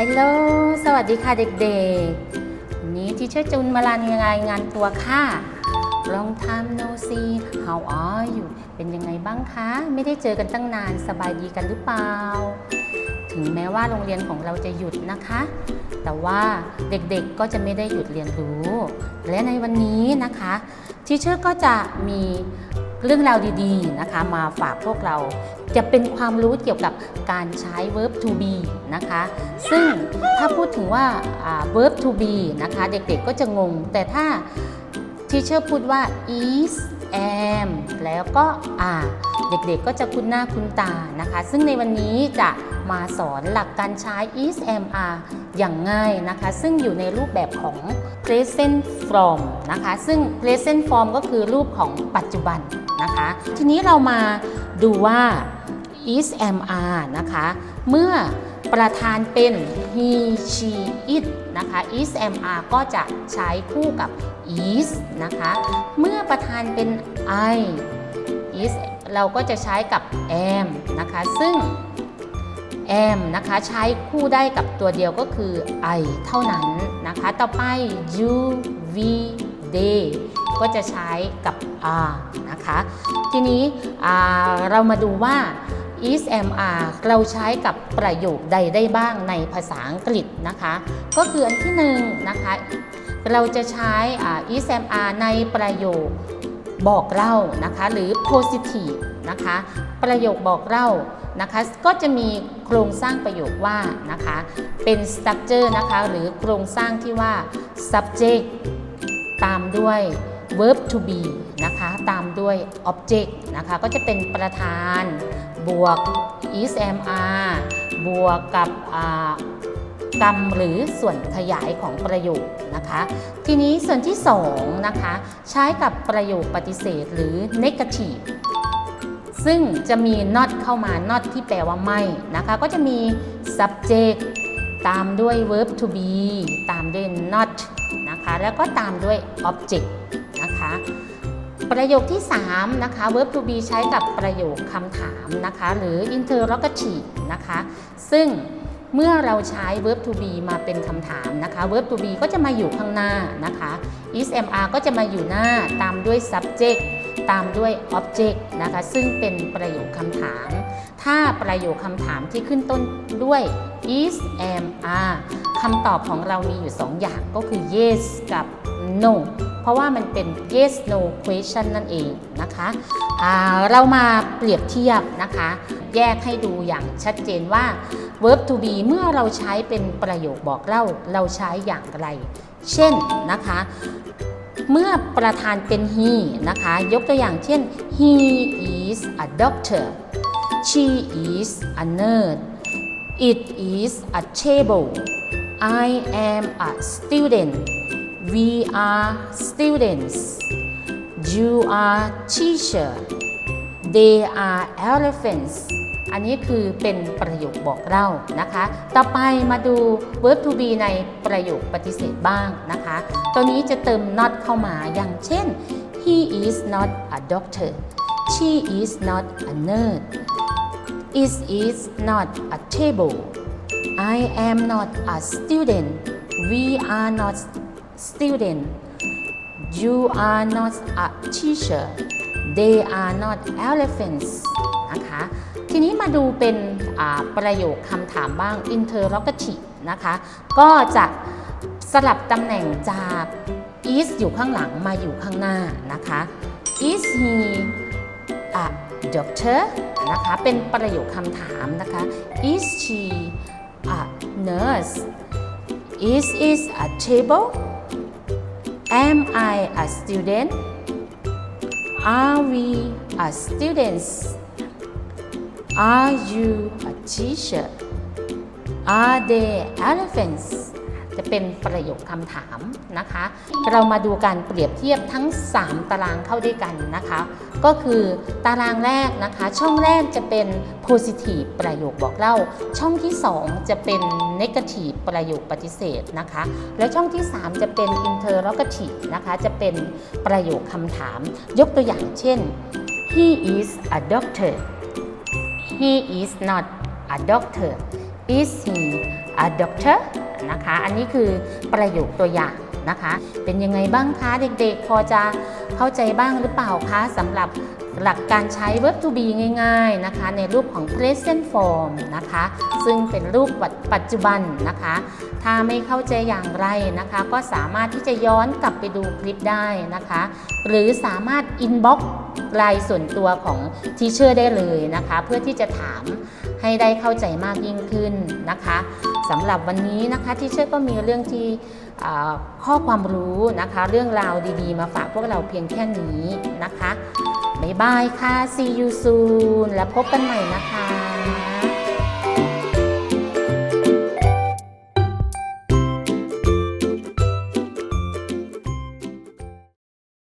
ฮัลโหล สวัสดีค่ะเด็กๆวันนี้ที่เชื่อจุนมารายงานตัวค่ะ Long time no see how are you เป็นยังไงบ้างคะ ไม่ได้เจอกันตั้งนานสบายดีกันหรือเปล่า ถึงแม้ว่าโรงเรียนของเราจะหยุดนะคะ แต่ว่าเด็กๆก็จะไม่ได้หยุดเรียนรู้ และในวันนี้นะคะ ทีเชอร์ก็จะมี เรื่องราวดีๆนะคะมาฝากพวกเราจะเป็นความรู้เกี่ยวกับการใช้ verb to be นะคะ ซึ่งถ้าพูดถึงว่า verb to be นะคะ เด็กๆก็จะงง แต่ถ้าทีเชอร์พูดว่า is am แล้วก็ are เด็กๆก็จะคุ้นหน้าคุ้นตานะคะ ซึ่งในวันนี้จะมาสอนหลักการใช้ is am are อย่างง่ายนะคะ ซึ่งอยู่ในรูปแบบของ present form นะคะ ซึ่ง present form ก็คือรูปของปัจจุบันนะคะ ทีนี้เรามาดูว่า is am are นะคะ เมื่อประธานเป็น he she it นะคะ is am are ก็จะใช้คู่กับ is นะคะ เมื่อประธานเป็น I is เราก็จะใช้กับ am นะคะ ซึ่ง am นะคะใช้คู่ได้กับตัวเดียวก็คือ I เท่านั้นนะคะ ต่อไป you we they ก็จะใช้กับ are นะคะ ทีนี้เรามาดูว่า is am are เราใช้กับประโยคใดได้บ้างในภาษาอังกฤษนะคะ ก็คืออันที่หนึ่งนะคะ เราจะใช้ ESMR ในประโยคบอกเล่านะคะหรือ positive นะคะประโยคบอกเล่านะคะก็จะมีโครงสร้างประโยคว่านะคะเป็น structure นะคะหรือโครงสร้างที่ว่า subject ตามด้วย verb to be นะคะตามด้วย object นะคะก็จะเป็นประธาน บวก is am are บวกกับ กรรมหรือส่วนขยายของประโยคนะคะ ทีนี้ส่วนที่2นะคะใช้กับประโยคปฏิเสธหรือ negative ซึ่งจะมี not เข้ามา not ที่แปลว่าไม่นะคะ ก็จะมี subject ตามด้วย verb to be ตามด้วย not นะคะ แล้วก็ตามด้วย object นะคะ ประโยคที่ 3 นะคะ verb to be ใช้กับประโยคคำถามนะคะ หรือ interrogative นะคะ ซึ่ง เมื่อเราใช้ verb to be มาเป็นคำถามนะคะ verb to be ก็จะมาอยู่ข้างหน้านะคะ is am are ก็จะมาอยู่หน้าตามด้วย subject ตามด้วย object นะคะ ซึ่งเป็นประโยคคำถาม ถ้าประโยคคำถามที่ขึ้นต้นด้วย is am are คำตอบของเรามีอยู่ 2 อย่างก็คือ yes กับ no เพราะว่ามันเป็น yes no question นั่นเองนะคะเรามาเปรียบเทียบนะคะ แยกให้ดูอย่างชัดเจนว่า verb to be เมื่อเราใช้เป็นประโยคบอกเล่า เราใช้อย่างไร เช่นนะคะ เมื่อประธานเป็น he นะคะ ยกตัวอย่างเช่น he is a doctor she is a nurse it is a table I am a student we are students you are teacher they are elephants อันนี้คือเป็นประโยคบอกเล่านะคะ ต่อไปมาดู verb to be ในประโยคปฏิเสธบ้างนะคะ ตัวนี้จะเติม not เข้ามาอย่างเช่น he is not a doctor she is not a nurse it is not a table I am not a student we are not student you are not a teacher they are not elephants นะคะ ทีนี้มาดูเป็นประโยคคำถามบ้าง interrogative นะคะ ก็จะสลับตำแหน่งจาก is อยู่ข้างหลังมาอยู่ข้างหน้านะคะ is he a doctor นะคะ เป็นประโยคคำถามนะคะ is she a nurse is is a table am I a student are we a students? Are you a teacher? Are they elephants จะเป็นประโยคคำถามนะคะ เรามาดูการเปรียบเทียบทั้ง 3 ตารางเข้าด้วยกันนะคะ ก็คือตารางแรกนะคะ ช่องแรกจะเป็น positive ประโยคบอกเล่า ช่องที่ 2 จะเป็น negative ประโยคปฏิเสธนะคะ และช่องที่ 3 จะเป็น interrogative นะคะ จะเป็นประโยคคำถาม ยกตัวอย่างเช่น he is a doctor he is not a doctor is he a doctor นะคะ อันนี้คือประโยคตัวอย่างนะคะ เป็นยังไงบ้างคะเด็กๆ พอจะเข้าใจบ้างหรือเปล่าคะสำหรับหลักการใช้ verb to be ง่าย ๆนะคะ ในรูปของ present form นะคะ ซึ่งเป็นรูปปัจจุบันนะคะ ถ้าไม่เข้าใจอย่างไรนะคะ ก็สามารถที่จะย้อนกลับไปดูคลิปได้นะคะ หรือสามารถ inbox ไลน์ส่วนตัวของทีเชอร์ได้เลยนะคะ เพื่อที่จะถาม ให้ได้เข้าใจมากยิ่งขึ้นนะคะสำหรับวันนี้นะคะที่เชื่อก็มีเรื่องที่ข้อความรู้นะคะ เรื่องราวดีๆ มาฝากพวกเราเพียงแค่นี้นะคะบ๊ายบายค่ะ see you soon และพบกันใหม่นะคะ